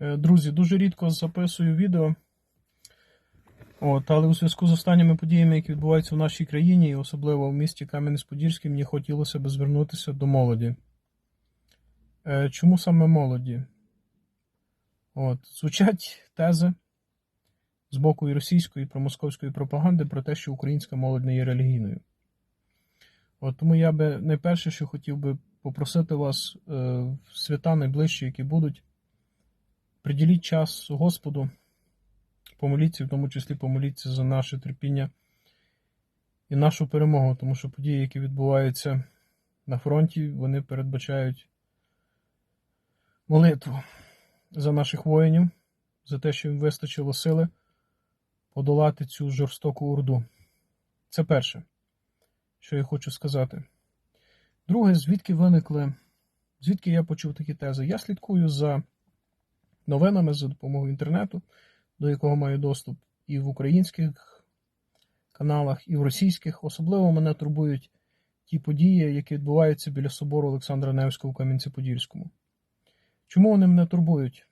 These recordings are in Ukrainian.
Е, Друзі, дуже рідко записую відео. От, але у зв'язку з останніми подіями, які відбуваються в нашій країні, і особливо в місті Кам'янець-Подільський, мені хотілося б звернутися до молоді. Е, Чому саме молоді? От, звучать тези з боку і російської, і промосковської пропаганди про те, що українська молодь не є релігійною. От тому я би найперше, що хотів би попросити вас е, в свята найближчі, які будуть, приділіть час Господу, помоліться, в тому числі помоліться за наше терпіння і нашу перемогу, тому що події, які відбуваються на фронті, вони передбачають молитву за наших воїнів, за те, що їм вистачило сили подолати цю жорстоку орду. Це перше, що я хочу сказати. Друге, звідки виникли, звідки я почув такі тези? Я слідкую за новинами за допомогою інтернету, до якого маю доступ і в українських каналах, і в російських. Особливо мене турбують ті події, які відбуваються біля собору Олександра Невського у Кам'янці-Подільському. Чому вони мене турбують?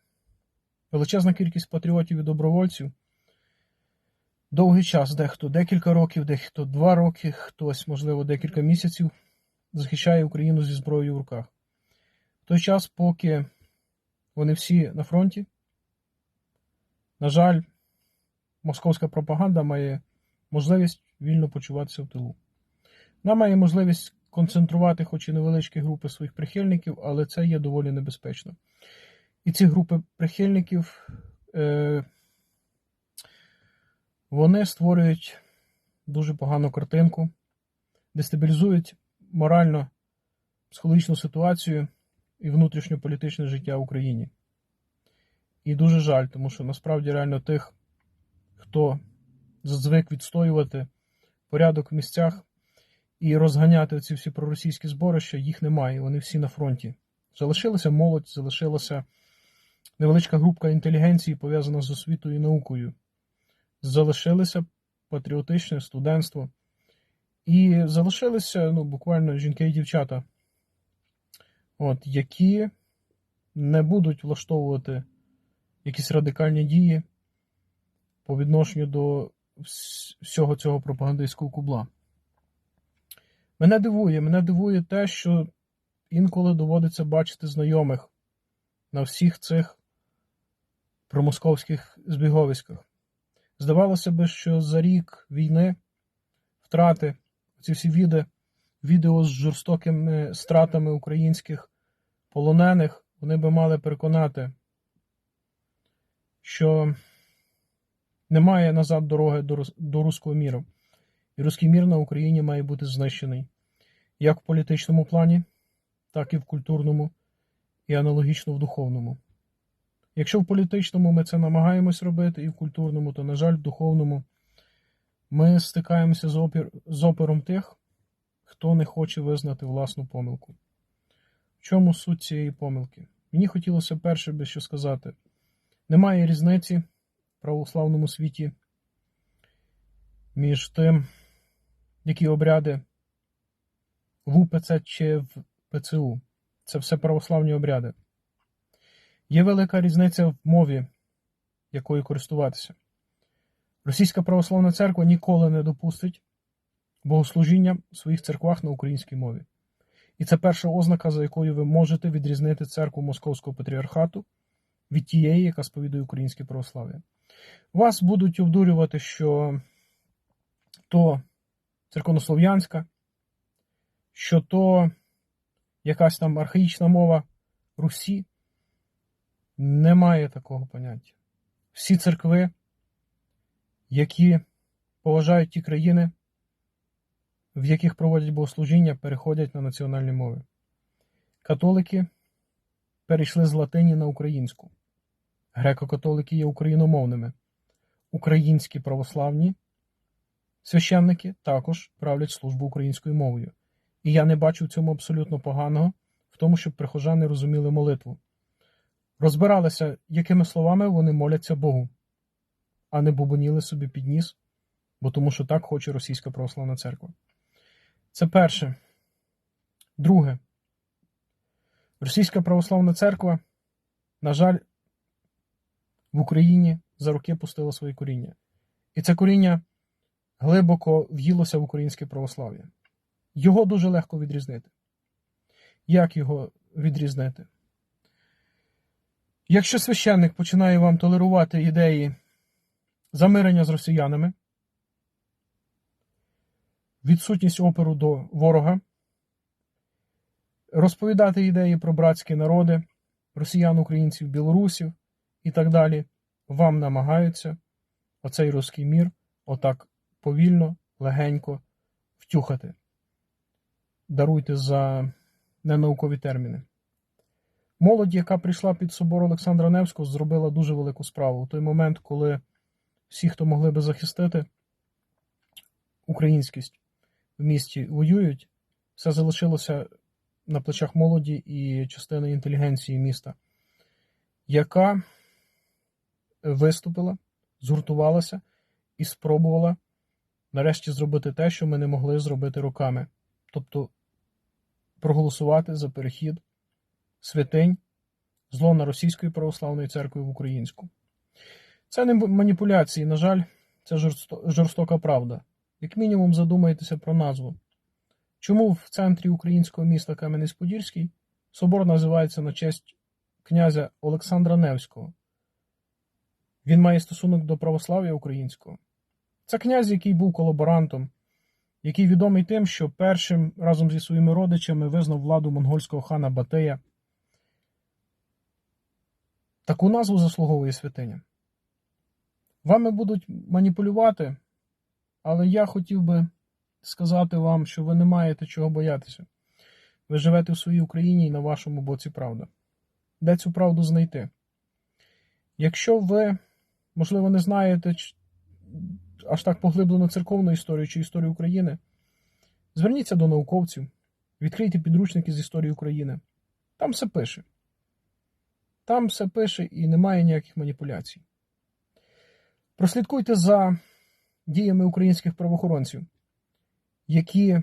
Величезна кількість патріотів і добровольців. Довгий час, дехто декілька років, дехто два роки, хтось, можливо, декілька місяців захищає Україну зі зброєю в руках. В той час, поки вони всі на фронті, на жаль, московська пропаганда має можливість вільно почуватися в тилу. Вона має можливість концентрувати, хоч і невеличкі групи своїх прихильників, але це є доволі небезпечно. І ці групи прихильників е, вони створюють дуже погану картинку, дестабілізують морально психологічну ситуацію і внутрішньополітичне життя в Україні. І дуже жаль, тому що насправді реально тих, хто звик відстоювати порядок в місцях і розганяти ці всі проросійські зборища, їх немає. Вони всі на фронті. Залишилася молодь, залишилася невеличка групка інтелігенції, пов'язана з освітою і наукою. Залишилося патріотичне студентство. І залишилися ну, буквально жінки і дівчата, от, які не будуть влаштовувати якісь радикальні дії по відношенню до всього цього пропагандистського кубла. Мене дивує, мене дивує те, що інколи доводиться бачити знайомих на всіх цих промосковських збіговиськах. Здавалося би, що за рік війни втрати, ці всі відео, відео з жорстокими стратами українських полонених, вони би мали переконати, що немає назад дороги до, руського міру. І руський мір на Україні має бути знищений як в політичному плані, так і в культурному, і аналогічно в духовному. Якщо в політичному ми це намагаємось робити, і в культурному, то, на жаль, в духовному ми стикаємося з, опір, з опером тих, хто не хоче визнати власну помилку. В чому суть цієї помилки? Мені хотілося перше би що сказати: немає різниці в православному світі між тим, які обряди в УПЦ чи в ПЦУ. Це все православні обряди. Є велика різниця в мові, якою користуватися. Російська православна церква ніколи не допустить богослужіння в своїх церквах на українській мові. І це перша ознака, за якою ви можете відрізнити церкву Московського патріархату від тієї, яка сповідує українське православ'я. Вас будуть обдурювати, що то церковнослов'янська, що то якась там архаїчна мова Русі. Немає такого поняття. Всі церкви, які поважають ті країни, в яких проводять богослужіння, переходять на національні мови. Католики перейшли з латині на українську. Греко-католики є україномовними. Українські православні священники також правлять службу українською мовою. І я не бачу в цьому абсолютно поганого, в тому, щоб прихожани розуміли молитву. Розбиралися, якими словами вони моляться Богу, а не бубоніли собі під ніс, бо тому що так хоче Російська православна церква. Це перше. Друге. Російська православна церква, на жаль, в Україні за роки пустило своє коріння. І це коріння глибоко в'їлося в українське православ'я. Його дуже легко відрізнити. Як його відрізнити? Якщо священник починає вам толерувати ідеї замирення з росіянами, відсутність оперу до ворога, розповідати ідеї про братські народи, росіян, українців, білорусів і так далі, вам намагаються оцей руський мір отак повільно, легенько втюхати. Даруйте за ненаукові терміни. Молодь, яка прийшла під собор Олександра Невського, зробила дуже велику справу. У той момент, коли всі, хто могли би захистити українськість в місті, воюють, все залишилося на плечах молоді і частини інтелігенції міста, яка виступила, згуртувалася і спробувала нарешті зробити те, що ми не могли зробити роками. Тобто проголосувати за перехід святинь з лона Російської православної церкви в українську. Це не маніпуляції, на жаль, це жорсто- жорстока правда. Як мінімум, задумайтеся про назву. Чому в центрі українського міста Кам'янець-Подільський собор називається на честь князя Олександра Невського? Він має стосунок до православ'я українського. Це князь, який був колаборантом, який відомий тим, що першим разом зі своїми родичами визнав владу монгольського хана Батия. Таку назву заслуговує святиня. Вами будуть маніпулювати, але я хотів би сказати вам, що ви не маєте чого боятися. Ви живете в своїй Україні і на вашому боці правда. Де цю правду знайти? Якщо ви, можливо, не знаєте аж так поглиблено церковну історію чи історію України, зверніться до науковців, відкрийте підручники з історії України. Там все пише. Там все пише і немає ніяких маніпуляцій. Прослідкуйте за діями українських правоохоронців, які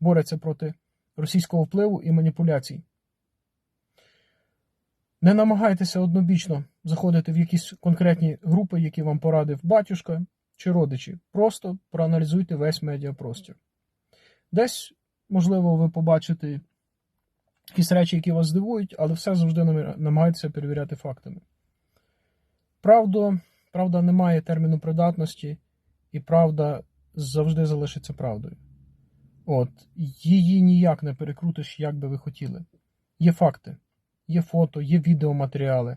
борються проти російського впливу і маніпуляцій. Не намагайтеся однобічно заходити в якісь конкретні групи, які вам порадив батюшка чи родичі. Просто проаналізуйте весь медіапростір. Десь, можливо, ви побачите якісь речі, які вас здивують, але все завжди намагайтеся перевіряти фактами. Правда не має терміну придатності, і правда завжди залишиться правдою. От, її ніяк не перекрутиш, як би ви хотіли. Є факти, є фото, є відеоматеріали.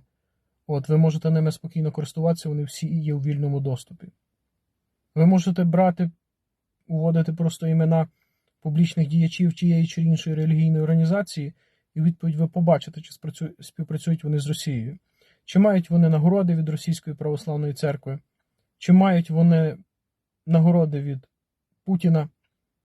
От, ви можете ними спокійно користуватися, вони всі є у вільному доступі. Ви можете брати, уводити просто імена публічних діячів тієї чи іншої релігійної організації, і відповідь ви побачите, чи співпрацюють вони з Росією. Чи мають вони нагороди від Російської православної церкви, чи мають вони нагороди від Путіна,